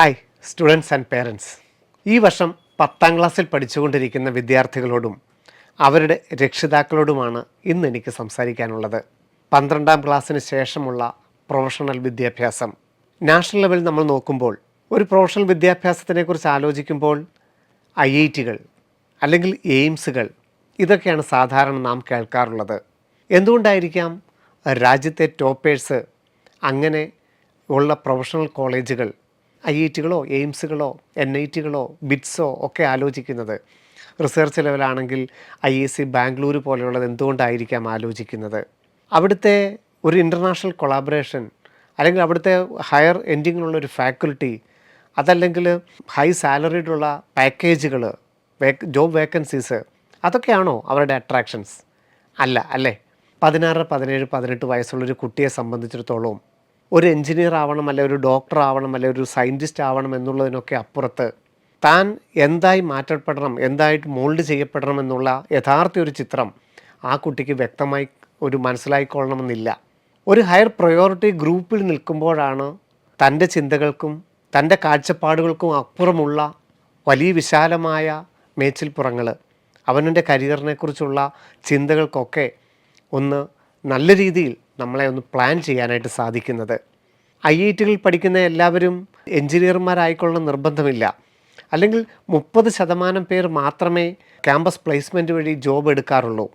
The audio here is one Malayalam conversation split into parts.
ഹായ് സ്റ്റുഡൻസ് ആൻഡ് പേരൻസ് ഈ വർഷം പത്താം ക്ലാസ്സിൽ പഠിച്ചുകൊണ്ടിരിക്കുന്ന വിദ്യാർത്ഥികളോടും അവരുടെ രക്ഷിതാക്കളോടുമാണ് ഇന്ന് എനിക്ക് സംസാരിക്കാനുള്ളത്. പന്ത്രണ്ടാം ക്ലാസ്സിന് ശേഷമുള്ള പ്രൊഫഷണൽ വിദ്യാഭ്യാസം. നാഷണൽ ലെവലിൽ നമ്മൾ നോക്കുമ്പോൾ ഒരു പ്രൊഫഷണൽ വിദ്യാഭ്യാസത്തിനെക്കുറിച്ച് ആലോചിക്കുമ്പോൾ ഐ ഐ ടികൾ അല്ലെങ്കിൽ എയിംസുകൾ ഇതൊക്കെയാണ് സാധാരണ നാം കേൾക്കാറുള്ളത്. എന്തുകൊണ്ടായിരിക്കാം രാജ്യത്തെ ടോപ്പേഴ്സ് അങ്ങനെ ഉള്ള പ്രൊഫഷണൽ കോളേജുകൾ ഐ ഐ ടികളോ എയിംസുകളോ എൻ ഐ ടികളോ ബിറ്റ്സോ ഒക്കെ ആലോചിക്കുന്നത്. റിസർച്ച് ലെവലാണെങ്കിൽ ഐ എസ് സി ബാംഗ്ലൂർ പോലെയുള്ളത് എന്തുകൊണ്ടായിരിക്കാം ആലോചിക്കുന്നത്? അവിടുത്തെ ഒരു ഇന്റർനാഷണൽ കൊളാബറേഷൻ അല്ലെങ്കിൽ അവിടുത്തെ ഹയർ എൻഡിങ്ങിലുള്ള ഒരു ഫാക്കൽറ്റി അതല്ലെങ്കിൽ ഹൈ സാലറിയിലുള്ള പാക്കേജുകൾ ജോബ് വേക്കൻസീസ് അതൊക്കെയാണോ അവരുടെ അട്രാക്ഷൻസ്? അല്ല അല്ലേ? പതിനാറ് പതിനേഴ് പതിനെട്ട് വയസ്സുള്ളൊരു കുട്ടിയെ സംബന്ധിച്ചിടത്തോളം ഒരു എൻജിനീയർ ആവണം അല്ലെ ഒരു ഡോക്ടർ ആവണം അല്ലെ ഒരു സയന്റിസ്റ്റ് ആവണം എന്നുള്ളതിനൊക്കെ അപ്പുറത്ത് താൻ എന്തായി മാറ്റപ്പെടണം എന്തായിട്ട് മോൾഡ് ചെയ്യപ്പെടണം എന്നുള്ള യഥാർത്ഥ ഒരു ചിത്രം ആ കുട്ടിക്ക് വ്യക്തമായി ഒരു മനസ്സിലായിക്കൊള്ളണമെന്നില്ല. ഒരു ഹയർ പ്രയോറിറ്റി ഗ്രൂപ്പിൽ നിൽക്കുമ്പോഴാണ് തന്റെ ചിന്തകൾക്കും തന്റെ കാഴ്ചപ്പാടുകൾക്കും അപ്പുറമുള്ള വലിയ വിശാലമായ മേച്ചിൽപ്പുറങ്ങൾ അവനന്റെ കരിയറിനെക്കുറിച്ചുള്ള ചിന്തകൾക്കൊക്കെ ഒന്ന് നല്ല രീതിയിൽ നമ്മളെ ഒന്ന് പ്ലാൻ ചെയ്യാനായിട്ട് സാധിക്കുന്നത്. ഐ ഐ ടികളിൽ പഠിക്കുന്ന എല്ലാവരും എഞ്ചിനീയർമാരായിക്കൊള്ളണം നിർബന്ധമില്ല. അല്ലെങ്കിൽ മുപ്പത് ശതമാനം പേർ മാത്രമേ ക്യാമ്പസ് പ്ലേസ്മെന്റ് വഴി ജോബ് എടുക്കാറുള്ളൂ.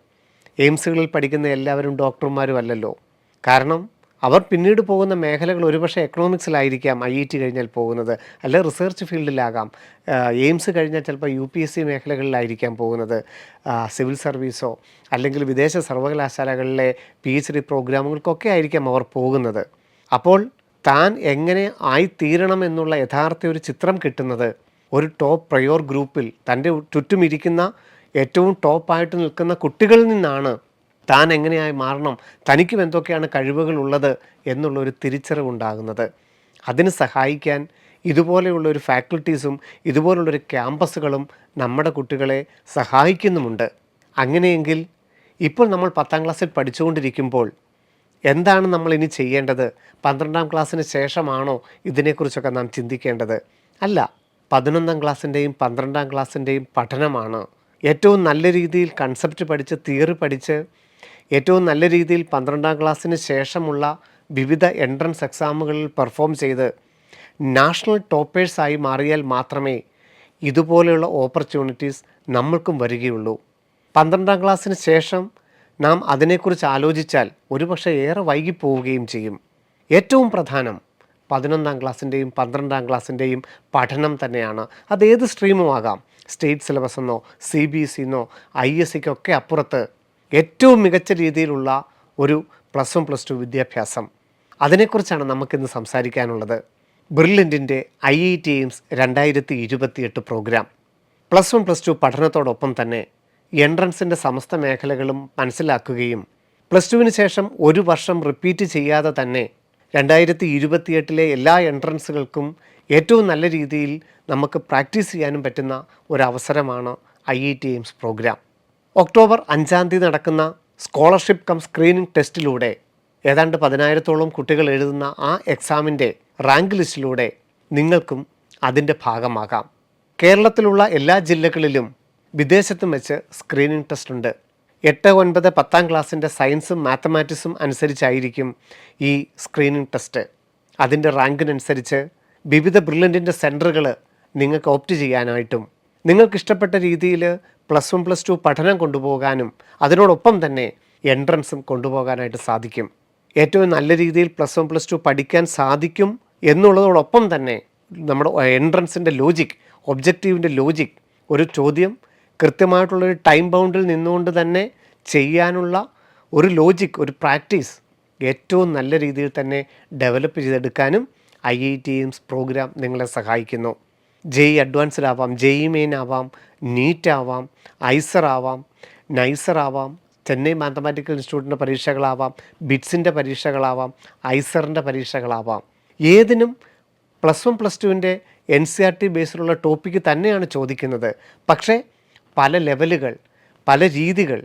എയിംസുകളിൽ പഠിക്കുന്ന എല്ലാവരും ഡോക്ടർമാരും അല്ലല്ലോ. കാരണം അവർ പിന്നീട് പോകുന്ന മേഖലകൾ ഒരുപക്ഷെ എക്കണോമിക്സിലായിരിക്കാം ഐ ഐ ടി കഴിഞ്ഞാൽ പോകുന്നത്. അല്ലെ റിസർച്ച് ഫീൽഡിലാകാം. എയിംസ് കഴിഞ്ഞാൽ ചിലപ്പോൾ യു പി എസ് സി മേഖലകളിലായിരിക്കാം പോകുന്നത്. സിവിൽ സർവീസോ അല്ലെങ്കിൽ വിദേശ സർവകലാശാലകളിലെ പി എച്ച് ഡി പ്രോഗ്രാമുകൾക്കൊക്കെ ആയിരിക്കാം അവർ പോകുന്നത്. അപ്പോൾ താൻ എങ്ങനെ ആയിത്തീരണം എന്നുള്ള യഥാർത്ഥ ഒരു ചിത്രം കിട്ടുന്നത്? ഒരു ടോപ്പ് പ്രയോർ ഗ്രൂപ്പിൽ തന്റെ ചുറ്റുമിരിക്കുന്ന ഏറ്റവും ടോപ്പായിട്ട് നിൽക്കുന്ന കുട്ടികളിൽ നിന്നാണ് താൻ എങ്ങനെയായി മാറണം? തനിക്കും എന്തൊക്കെയാണ് കഴിവുകൾ ഉള്ളത് എന്നുള്ളൊരു തിരിച്ചറിവുണ്ടാകുന്നത് അതിന് സഹായിക്കാൻ ഇതുപോലെയുള്ള ഒരു ഫാക്കൽറ്റീസും ഇതുപോലുള്ളൊരു ക്യാമ്പസുകളും നമ്മുടെ കുട്ടികളെ സഹായിക്കുന്നുമുണ്ട്. അങ്ങനെയെങ്കിൽ ഇപ്പോൾ നമ്മൾ പത്താം ക്ലാസ്സിൽ പഠിച്ചുകൊണ്ടിരിക്കുമ്പോൾ എന്താണ് നമ്മൾ ഇനി ചെയ്യേണ്ടത്? പന്ത്രണ്ടാം ക്ലാസ്സിന് ശേഷമാണോ ഇതിനെക്കുറിച്ചൊക്കെ നാം ചിന്തിക്കേണ്ടത്? അല്ല പതിനൊന്നാം ക്ലാസ്സിന്റെയും പന്ത്രണ്ടാം ക്ലാസ്സിന്റെയും പഠനമാണ്. ഏറ്റവും നല്ല രീതിയിൽ കൺസെപ്റ്റ് പഠിച്ച് തിയറി പഠിച്ച് ഏറ്റവും നല്ല രീതിയിൽ പന്ത്രണ്ടാം ക്ലാസ്സിന് ശേഷമുള്ള വിവിധ എൻട്രൻസ് എക്സാമുകളിൽ പെർഫോം ചെയ്ത് നാഷണൽ ടോപ്പേഴ്സായി മാറിയാൽ മാത്രമേ ഇതുപോലെയുള്ള ഓപ്പർച്യൂണിറ്റീസ് നമ്മൾക്കും വരികയുള്ളൂ. പന്ത്രണ്ടാം ക്ലാസ്സിന് ശേഷം നാം അതിനെക്കുറിച്ച് ആലോചിച്ചാൽ ഒരുപക്ഷെ ഏറെ വൈകിപ്പോവുകയും ചെയ്യും. ഏറ്റവും പ്രധാനം പതിനൊന്നാം ക്ലാസ്സിന്റെയും പന്ത്രണ്ടാം ക്ലാസ്സിന്റെയും പഠനം തന്നെയാണ്. അത് ഏത് സ്ട്രീമും ആകാം. സ്റ്റേറ്റ് സിലബസ് എന്നോ സി ബി എസ് സിന്നോ ഐ എസ് സിക്കൊക്കെ അപ്പുറത്ത് ഏറ്റവും മികച്ച രീതിയിലുള്ള ഒരു പ്ലസ് വൺ പ്ലസ് ടു വിദ്യാഭ്യാസം. അതിനെക്കുറിച്ചാണ് നമുക്കിന്ന് സംസാരിക്കാനുള്ളത്. ബ്രില്യന്റിന്റെ ഐ ഐ ടി എയിംസ് രണ്ടായിരത്തി ഇരുപത്തിയെട്ട് program. Plus one plus two പഠനത്തോടൊപ്പം തന്നെ എൻട്രൻസിന്റെ സമസ്ത മേഖലകളും മനസ്സിലാക്കുകയും പ്ലസ് ടുവിന് ശേഷം ഒരു വർഷം റിപ്പീറ്റ് ചെയ്യാതെ തന്നെ രണ്ടായിരത്തി ഇരുപത്തിയെട്ടിലെ എല്ലാ എൻട്രൻസുകൾക്കും ഏറ്റവും നല്ല രീതിയിൽ നമുക്ക് പ്രാക്ടീസ് ചെയ്യാനും പറ്റുന്ന ഒരവസരമാണ് I I T AIIMS program. October അഞ്ചാം തീയതി നടക്കുന്ന സ്കോളർഷിപ്പ് കം സ്ക്രീനിംഗ് ടെസ്റ്റിലൂടെ ഏതാണ്ട് പതിനായിരത്തോളം കുട്ടികൾ എഴുതുന്ന ആ എക്സാമിന്റെ റാങ്ക് ലിസ്റ്റിലൂടെ നിങ്ങൾക്കും അതിന്റെ ഭാഗമാകാം. കേരളത്തിലുള്ള എല്ലാ ജില്ലകളിലും വിദേശത്തും വെച്ച് സ്ക്രീനിങ് ടെസ്റ്റ് ഉണ്ട്. എട്ട് ഒൻപത് പത്താം ക്ലാസ്സിന്റെ സയൻസും മാത്തമാറ്റിക്സും അനുസരിച്ചായിരിക്കും ഈ സ്ക്രീനിങ് ടെസ്റ്റ് അതിന്റെ റാങ്കിനനുസരിച്ച് വിവിധ ബ്രില്യന്റിന്റെ സെന്ററുകൾ നിങ്ങൾക്ക് ഓപ്റ്റ് ചെയ്യാനായിട്ടും നിങ്ങൾക്ക് ഇഷ്ടപ്പെട്ട രീതിയിൽ പ്ലസ് വൺ പ്ലസ് ടു പഠനം കൊണ്ടുപോകാനും അതിനോടൊപ്പം തന്നെ എൻട്രൻസും കൊണ്ടുപോകാനായിട്ട് സാധിക്കും. ഏറ്റവും നല്ല രീതിയിൽ പ്ലസ് വൺ പ്ലസ് ടു പഠിക്കാൻ സാധിക്കും എന്നുള്ളതോടൊപ്പം തന്നെ നമ്മുടെ എൻട്രൻസിന്റെ ലോജിക് ഒബ്ജക്റ്റീവിന്റെ ലോജിക് ഒരു ചോദ്യം കൃത്യമായിട്ടുള്ളൊരു ടൈം ബൗണ്ടിൽ നിന്നുകൊണ്ട് തന്നെ ചെയ്യാനുള്ള ഒരു ലോജിക് ഒരു പ്രാക്ടീസ് ഏറ്റവും നല്ല രീതിയിൽ തന്നെ develop ചെയ്തെടുക്കാനും I I T AIIMS program നിങ്ങളെ സഹായിക്കുന്നു. ജെഇ അഡ്വാൻസ്ഡ് ആവാം ജെഇ മെയിൻ ആവാം നീറ്റ് ആവാം ഐസർ ആവാം നൈസർ ആവാം ചെന്നൈ മാത്തമാറ്റിക്കൽ ഇൻസ്റ്റിറ്റ്യൂട്ടിന്റെ പരീക്ഷകളാവാം ബിറ്റ്സിന്റെ പരീക്ഷകളാവാം ഐസറിന്റെ പരീക്ഷകളാവാം. ഏതിനും പ്ലസ് വൺ പ്ലസ് ടുവിന്റെ എൻ സി ആർ ടി ബേസിലുള്ള ടോപ്പിക്ക് തന്നെയാണ് ചോദിക്കുന്നത്. പക്ഷേ പല ലെവലുകൾ പല രീതികൾ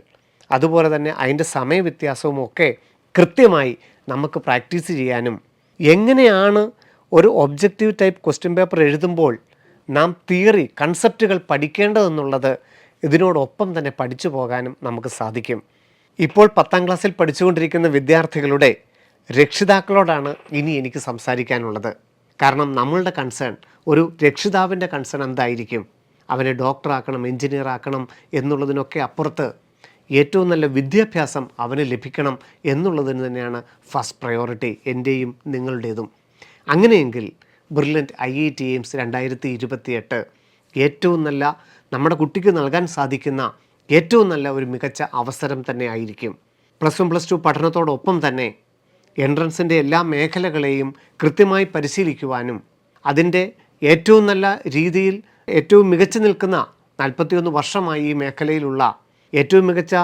അതുപോലെ തന്നെ അതിന്റെ സമയവ്യത്യാസവും ഒക്കെ കൃത്യമായി നമുക്ക് പ്രാക്ടീസ് ചെയ്യാനും എങ്ങനെയാണ് ഒരു ഒബ്ജക്റ്റീവ് ടൈപ്പ് ക്വസ്റ്റ്യൻ പേപ്പർ എഴുതുമ്പോൾ നാം തിയറി കൺസെപ്റ്റുകൾ പഠിക്കേണ്ടതെന്നുള്ളത് ഇതിനോടൊപ്പം തന്നെ പഠിച്ചു പോകാനും നമുക്ക് സാധിക്കും. ഇപ്പോൾ പത്താം ക്ലാസ്സിൽ പഠിച്ചുകൊണ്ടിരിക്കുന്ന വിദ്യാർത്ഥികളുടെ രക്ഷിതാക്കളോടാണ് ഇനി എനിക്ക് സംസാരിക്കാനുള്ളത്. കാരണം നമ്മളുടെ കൺസേൺ ഒരു രക്ഷിതാവിന്റെ കൺസേൺ എന്തായിരിക്കും? അവനെ ഡോക്ടറാക്കണം എഞ്ചിനീയറാക്കണം എന്നുള്ളതിനൊക്കെ അപ്പുറത്ത് ഏറ്റവും നല്ല വിദ്യാഭ്യാസം അവന് ലഭിക്കണം എന്നുള്ളതിന് തന്നെയാണ് ഫസ്റ്റ് പ്രയോറിറ്റി എന്റെയും നിങ്ങളുടേതും. അങ്ങനെയെങ്കിൽ Brilliant I I T AIIMS രണ്ടായിരത്തി ഇരുപത്തിയെട്ട് ഏറ്റവും നല്ല നമ്മുടെ കുട്ടിക്ക് നൽകാൻ സാധിക്കുന്ന ഏറ്റവും നല്ല ഒരു മികച്ച അവസരം തന്നെ ആയിരിക്കും. പ്ലസ് വൺ പ്ലസ് ടു പഠനത്തോടൊപ്പം തന്നെ എൻട്രൻസിന്റെ എല്ലാ മേഖലകളെയും കൃത്യമായി പരിശീലിക്കുവാനും അതിന്റെ ഏറ്റവും നല്ല രീതിയിൽ ഏറ്റവും മികച്ചു നിൽക്കുന്ന നാൽപ്പത്തിയൊന്ന് വർഷമായി ഈ മേഖലയിലുള്ള ഏറ്റവും മികച്ച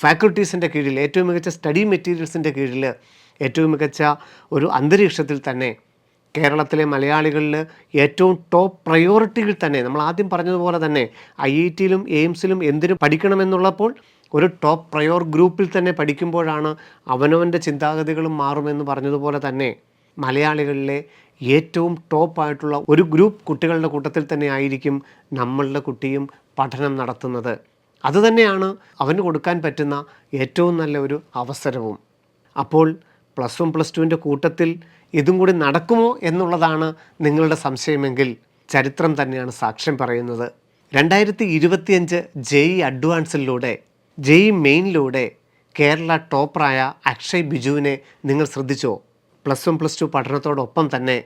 ഫാക്കൽറ്റീസിന്റെ കീഴിൽ ഏറ്റവും മികച്ച സ്റ്റഡി മെറ്റീരിയൽസിന്റെ കീഴിൽ ഏറ്റവും മികച്ച ഒരു അന്തരീക്ഷത്തിൽ തന്നെ കേരളത്തിലെ മലയാളികളിൽ ഏറ്റവും ടോപ്പ് പ്രയോറിറ്റിയിൽ തന്നെ നമ്മൾ ആദ്യം പറഞ്ഞതുപോലെ തന്നെ ഐ ഐ ടിയിലും എയിംസിലും എന്തിനും പഠിക്കണമെന്നുള്ളപ്പോൾ ഒരു ടോപ്പ് പ്രയോർ ഗ്രൂപ്പിൽ തന്നെ പഠിക്കുമ്പോഴാണ് അവനവന്റെ ചിന്താഗതികളും മാറുമെന്ന് പറഞ്ഞതുപോലെ തന്നെ മലയാളികളിലെ ഏറ്റവും ടോപ്പായിട്ടുള്ള ഒരു ഗ്രൂപ്പ് കുട്ടികളുടെ കൂട്ടത്തിൽ തന്നെ ആയിരിക്കും നമ്മളുടെ കുട്ടിയും പഠനം നടത്തുന്നത്. അതുതന്നെയാണ് അവന് കൊടുക്കാൻ പറ്റുന്ന ഏറ്റവും നല്ല ഒരു അവസരവും. അപ്പോൾ പ്ലസ് വൺ പ്ലസ് ടുവിന്റെ കൂട്ടത്തിൽ ഇതും കൂടി നടക്കുമോ എന്നുള്ളതാണ് നിങ്ങളുടെ സംശയമെങ്കിൽ ചരിത്രം തന്നെയാണ് സാക്ഷ്യം പറയുന്നത്. രണ്ടായിരത്തി ഇരുപത്തിയഞ്ച് ജെഇ അഡ്വാൻസിലൂടെ ജെഇ മെയിനിലൂടെ കേരള ടോപ്പറായ അക്ഷയ് ബിജുവിനെ നിങ്ങൾ ശ്രദ്ധിച്ചോ? പ്ലസ് വൺ പ്ലസ് ടു പഠനത്തോടൊപ്പം തന്നെ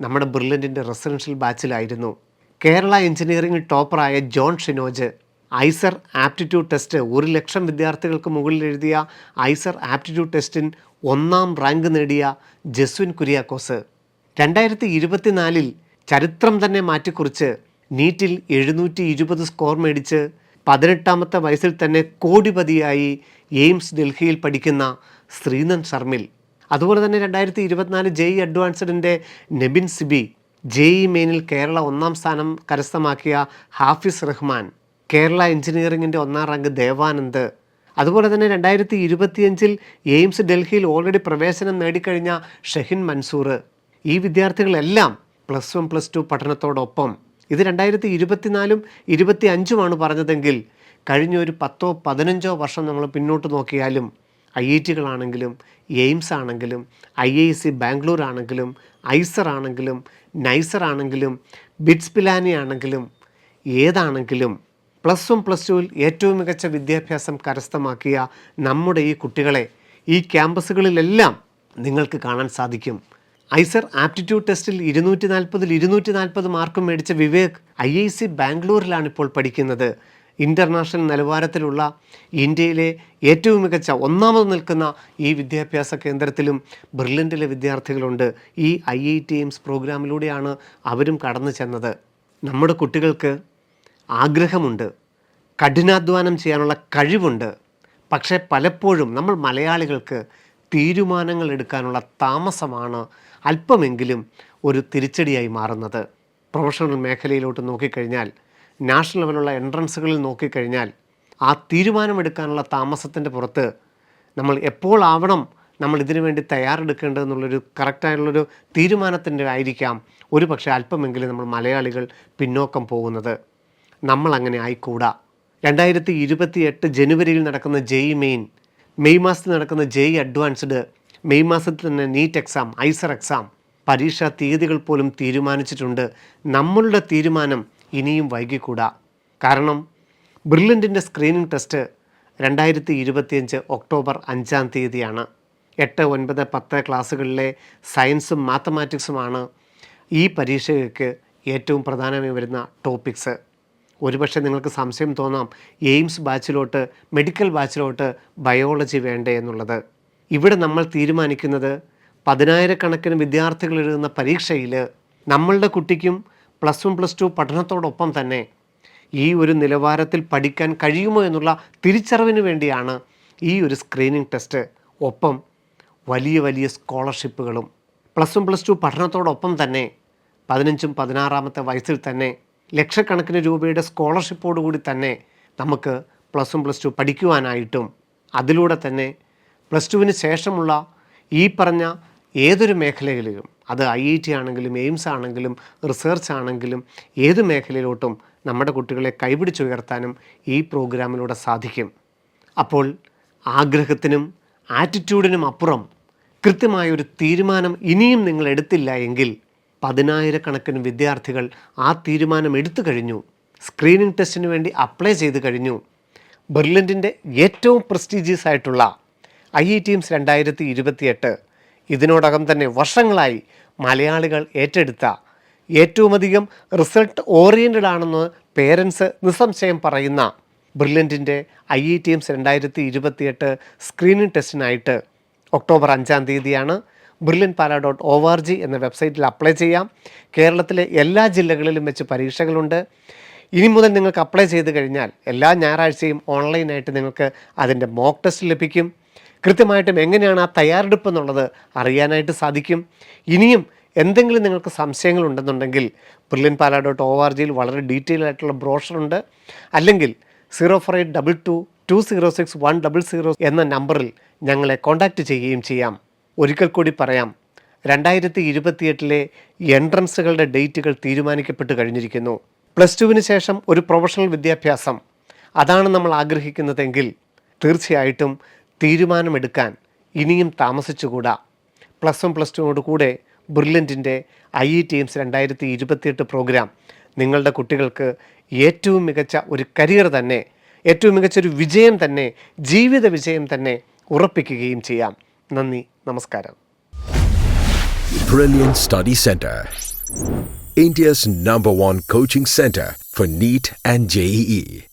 നമ്മുടെ ബ്രില്യന്റിന്റെ റെസിഡൻഷ്യൽ ബാച്ചിലായിരുന്നു. Kerala engineering ടോപ്പറായ John Shinoj IISER aptitude test ഒരു ലക്ഷം വിദ്യാർത്ഥികൾക്ക് മുകളിൽ എഴുതിയ ഐസർ ആപ്റ്റിറ്റ്യൂഡ് ടെസ്റ്റിൻ ഒന്നാം റാങ്ക് നേടിയ ജസ്വിൻ കുര്യാക്കോസ്. രണ്ടായിരത്തി ഇരുപത്തിനാലിൽ ചരിത്രം തന്നെ മാറ്റിക്കുറിച്ച് നീറ്റിൽ എഴുന്നൂറ്റി ഇരുപത് സ്കോർ മേടിച്ച് പതിനെട്ടാമത്തെ വയസ്സിൽ തന്നെ കോടിപതിയായി എയിംസ് ഡൽഹിയിൽ പഠിക്കുന്ന ശ്രീനന്ദ് ശർമിൽ അതുപോലെ തന്നെ രണ്ടായിരത്തി ഇരുപത്തിനാല് ജെഇ അഡ്വാൻസ്ഡിന്റെ നെബിൻ സിബി ജെഇ മെയിനിൽ കേരള ഒന്നാം സ്ഥാനം കരസ്ഥമാക്കിയ ഹാഫിസ് റഹ്മാൻ കേരള എഞ്ചിനീയറിംഗിന്റെ ഒന്നാം റാങ്ക് ദേവാനന്ദ്. അതുപോലെ തന്നെ രണ്ടായിരത്തി ഇരുപത്തിയഞ്ചിൽ എയിംസ് ഡൽഹിയിൽ ഓൾറെഡി പ്രവേശനം നേടിക്കഴിഞ്ഞ ഷെഹിൻ മൻസൂർ. ഈ വിദ്യാർത്ഥികളെല്ലാം പ്ലസ് വൺ പ്ലസ് ടു പഠനത്തോടൊപ്പം. ഇത് രണ്ടായിരത്തി ഇരുപത്തിനാലും ഇരുപത്തി അഞ്ചുമാണ് പറഞ്ഞതെങ്കിൽ കഴിഞ്ഞ ഒരു പത്തോ പതിനഞ്ചോ വർഷം നമ്മൾ പിന്നോട്ട് നോക്കിയാലും ഐ ഐ ടികളാണെങ്കിലും എയിംസ് ആണെങ്കിലും ഐ ഐ സി ബാംഗ്ലൂർ ആണെങ്കിലും ഐസർ ആണെങ്കിലും നൈസർ ആണെങ്കിലും ബിറ്റ്സ് പിലാനി ആണെങ്കിലും ഏതാണെങ്കിലും പ്ലസ് വൺ പ്ലസ് ടുവിൽ ഏറ്റവും മികച്ച വിദ്യാഭ്യാസം കരസ്ഥമാക്കിയ നമ്മുടെ ഈ കുട്ടികളെ ഈ ക്യാമ്പസുകളിലെല്ലാം നിങ്ങൾക്ക് കാണാൻ സാധിക്കും. ഐസർ ആപ്റ്റിറ്റ്യൂഡ് ടെസ്റ്റിൽ ഇരുന്നൂറ്റി നാൽപ്പതിൽ ഇരുന്നൂറ്റി നാൽപ്പത് മാർക്കും മേടിച്ച വിവേക് ഐ ഐ സി ബാംഗ്ലൂരിലാണ് ഇപ്പോൾ പഠിക്കുന്നത്. ഇന്റർനാഷണൽ നിലവാരത്തിലുള്ള ഇന്ത്യയിലെ ഏറ്റവും മികച്ച ഒന്നാമത് നിൽക്കുന്ന ഈ വിദ്യാഭ്യാസ കേന്ദ്രത്തിലും ബ്രില്യന്റിലെ വിദ്യാർത്ഥികളുണ്ട്. ഈ ഐ ഐ ടി എയിംസ് പ്രോഗ്രാമിലൂടെയാണ് അവരും കടന്നു ചെന്നത്. നമ്മുടെ കുട്ടികൾക്ക് ആഗ്രഹമുണ്ട്. കഠിനാധ്വാനം ചെയ്യാനുള്ള കഴിവുണ്ട്. പക്ഷേ പലപ്പോഴും നമ്മൾ മലയാളികൾക്ക് തീരുമാനങ്ങൾ എടുക്കാനുള്ള താമസമാണ് അല്പമെങ്കിലും ഒരു തിരിച്ചടിയായി മാറുന്നത്. പ്രൊഫഷണൽ മേഖലയിലോട്ട് നോക്കിക്കഴിഞ്ഞാൽ നാഷണൽ ലെവലുള്ള എൻട്രൻസുകളിൽ നോക്കിക്കഴിഞ്ഞാൽ ആ തീരുമാനമെടുക്കാനുള്ള താമസത്തിന്റെ പുറത്ത് നമ്മൾ എപ്പോൾ ആവണം നമ്മൾ ഇതിനു വേണ്ടി തയ്യാറെടുക്കേണ്ടതെന്നുള്ളൊരു കറക്റ്റായിട്ടുള്ളൊരു തീരുമാനത്തിന്റെ ആയിരിക്കാം ഒരു പക്ഷേ അല്പമെങ്കിലും നമ്മൾ മലയാളികൾ പിന്നോക്കം പോകുന്നത്. നമ്മൾ അങ്ങനെ ആയിക്കൂടാ. രണ്ടായിരത്തി ഇരുപത്തി എട്ട് ജനുവരിയിൽ നടക്കുന്ന ജെയ് മെയിൻ മെയ് മാസത്തിൽ നടക്കുന്ന ജെയ് അഡ്വാൻസ്ഡ് മെയ് മാസത്തിൽ തന്നെ നീറ്റ് എക്സാം ഐസർ എക്സാം പരീക്ഷാ തീയതികൾ പോലും തീരുമാനിച്ചിട്ടുണ്ട്. നമ്മളുടെ തീരുമാനം ഇനിയും വൈകിക്കൂടാ. കാരണം ബ്രില്യന്റിന്റെ സ്ക്രീനിംഗ് ടെസ്റ്റ് രണ്ടായിരത്തി ഇരുപത്തിയഞ്ച് ഒക്ടോബർ അഞ്ചാം തീയതിയാണ്. എട്ട് ഒൻപത് പത്ത് ക്ലാസ്സുകളിലെ സയൻസും മാത്തമാറ്റിക്സുമാണ് ഈ പരീക്ഷയ്ക്ക് ഏറ്റവും പ്രധാനമായി വരുന്ന ടോപ്പിക്സ്. ഒരുപക്ഷെ നിങ്ങൾക്ക് സംശയം തോന്നാം എയിംസ് ബാച്ചിലോട്ട് മെഡിക്കൽ ബാച്ചിലോട്ട് ബയോളജി വേണ്ടേ എന്നുള്ളത്. ഇവിടെ നമ്മൾ തീരുമാനിക്കുന്നത് പതിനായിരക്കണക്കിന് വിദ്യാർത്ഥികൾ എഴുതുന്ന പരീക്ഷയിൽ നമ്മളുടെ കുട്ടിക്കും പ്ലസ് വൺ പ്ലസ് ടു പഠനത്തോടൊപ്പം തന്നെ ഈ ഒരു നിലവാരത്തിൽ പഠിക്കാൻ കഴിയുമോ എന്നുള്ള തിരിച്ചറിവിന് വേണ്ടിയാണ് ഈ ഒരു സ്ക്രീനിങ് ടെസ്റ്റ് ഒപ്പം വലിയ വലിയ സ്കോളർഷിപ്പുകളും പ്ലസ് വൺ പ്ലസ് ടു പഠനത്തോടൊപ്പം തന്നെ പതിനഞ്ചും പതിനാറാമത്തെ വയസ്സിൽ തന്നെ ലക്ഷക്കണക്കിന് രൂപയുടെ സ്കോളർഷിപ്പോടുകൂടി തന്നെ നമുക്ക് പ്ലസ് വൺ പ്ലസ് ടു പഠിക്കുവാനായിട്ടും അതിലൂടെ തന്നെ പ്ലസ് ടുവിന് ശേഷമുള്ള ഈ പറഞ്ഞ ഏതൊരു മേഖലയിലും അത് ഐ ഐ ടി ആണെങ്കിലും എയിംസ് ആണെങ്കിലും റിസർച്ച് ആണെങ്കിലും ഏത് മേഖലയിലോട്ടും നമ്മുടെ കുട്ടികളെ കൈപിടിച്ചുയർത്താനും ഈ പ്രോഗ്രാമിലൂടെ സാധിക്കും. അപ്പോൾ ആഗ്രഹത്തിനും ആറ്റിറ്റ്യൂഡിനും അപ്പുറം കൃത്യമായൊരു തീരുമാനം ഇനിയും നിങ്ങൾ എടുത്തില്ല എങ്കിൽ പതിനായിരക്കണക്കിന് വിദ്യാർത്ഥികൾ ആ തീരുമാനം എടുത്തു കഴിഞ്ഞു. സ്ക്രീനിംഗ് ടെസ്റ്റിന് വേണ്ടി അപ്ലൈ ചെയ്ത് കഴിഞ്ഞു. ബെർലിന്റെ ഏറ്റവും പ്രസ്റ്റീജിയസ് ആയിട്ടുള്ള ഐ ഐ ടീംസ് രണ്ടായിരത്തി ഇരുപത്തിയെട്ട് ഇതിനോടകം തന്നെ വർഷങ്ങളായി മലയാളികൾ ഏറ്റെടുത്ത ഏറ്റവുമധികം റിസൾട്ട് ഓറിയന്റഡ് ആണെന്ന് പേരൻസ് നിസ്സംശയം പറയുന്ന ബ്രില്യന്റിന്റെ ഐ ഇ ടി എംസ് രണ്ടായിരത്തി ഇരുപത്തിയെട്ട് സ്ക്രീനിങ് ടെസ്റ്റിനായിട്ട് ഒക്ടോബർ അഞ്ചാം തീയതിയാണ് Brilliant Pala dot O R G എന്ന വെബ്സൈറ്റിൽ അപ്ലൈ ചെയ്യാം. കേരളത്തിലെ എല്ലാ ജില്ലകളിലും വെച്ച് പരീക്ഷകളുണ്ട്. ഇനി മുതൽ നിങ്ങൾക്ക് അപ്ലൈ ചെയ്ത് കഴിഞ്ഞാൽ എല്ലാ ഞായറാഴ്ചയും ഓൺലൈനായിട്ട് നിങ്ങൾക്ക് അതിന്റെ മോക്ക് ടെസ്റ്റ് ലഭിക്കും. കൃത്യമായിട്ടും എങ്ങനെയാണ് ആ തയ്യാറെടുപ്പ് എന്നുള്ളത് അറിയാനായിട്ട് സാധിക്കും. ഇനിയും എന്തെങ്കിലും നിങ്ങൾക്ക് സംശയങ്ങൾ ഉണ്ടെന്നുണ്ടെങ്കിൽ Brilliant Pala dot O R ജിയിൽ വളരെ ഡീറ്റെയിൽ ആയിട്ടുള്ള ബ്രോഷറുണ്ട് അല്ലെങ്കിൽ zero four eight double two two zero six one double zero എന്ന നമ്പറിൽ ഞങ്ങളെ കോൺടാക്റ്റ് ചെയ്യുകയും ചെയ്യാം. ഒരിക്കൽ കൂടി പറയാം രണ്ടായിരത്തി ഇരുപത്തിയെട്ടിലെ എൻട്രൻസുകളുടെ ഡേറ്റുകൾ തീരുമാനിക്കപ്പെട്ട് കഴിഞ്ഞിരിക്കുന്നു. പ്ലസ് ടുവിന് ശേഷം ഒരു പ്രൊഫഷണൽ വിദ്യാഭ്യാസം. അതാണ് നമ്മൾ ആഗ്രഹിക്കുന്നതെങ്കിൽ തീർച്ചയായിട്ടും തീരുമാനമെടുക്കാൻ ഇനിയും താമസിച്ചുകൂടാ പ്ലസ് വൺ പ്ലസ് ടുവിനോട് കൂടെ ബ്രില്യന്റിന്റെ ഐ ഇ ടീംസ് രണ്ടായിരത്തി ഇരുപത്തിയെട്ട് പ്രോഗ്രാം നിങ്ങളുടെ കുട്ടികൾക്ക് ഏറ്റവും മികച്ച ഒരു കരിയർ തന്നെ ഏറ്റവും മികച്ച ഒരു വിജയം തന്നെ ജീവിത വിജയം തന്നെ ഉറപ്പിക്കുകയും ചെയ്യാം നന്ദി നമസ്കാരം Brilliant Study Center. India's number one coaching center for NEET and E. JEE.